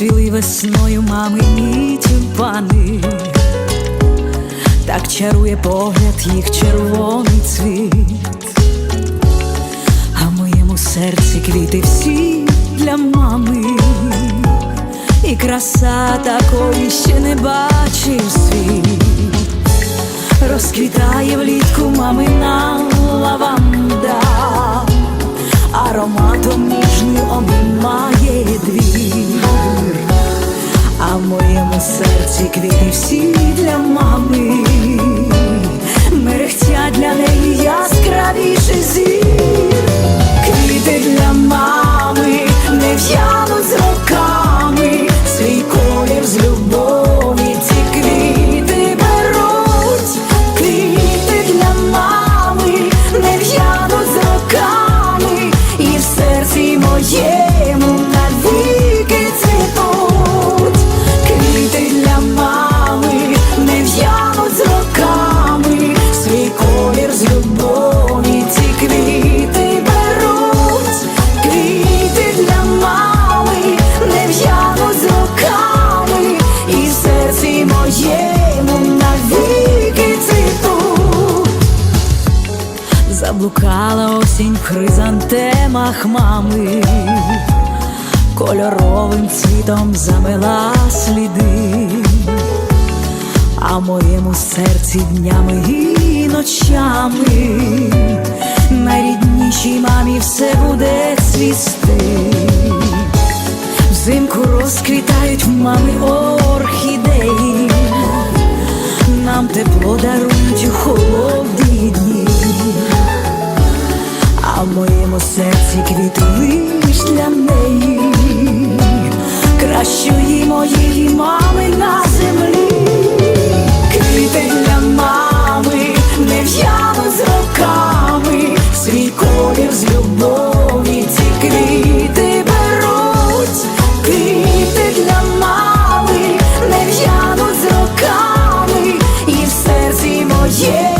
Розцвіли весною мамині тюльпани, так чарує погляд їх червоний цвіт, а в моєму серці квіти всі для мами, і краса такої ще не бачив світ. Розквітає влітку мамина Заблукала осінь в хризантемах мами, кольоровим цвітом замила сліди, а моєму серці днями і ночами найріднішій мамі все буде цвісти. Взимку розквітають в мами орхідеї, нам тепло дарує Yeah.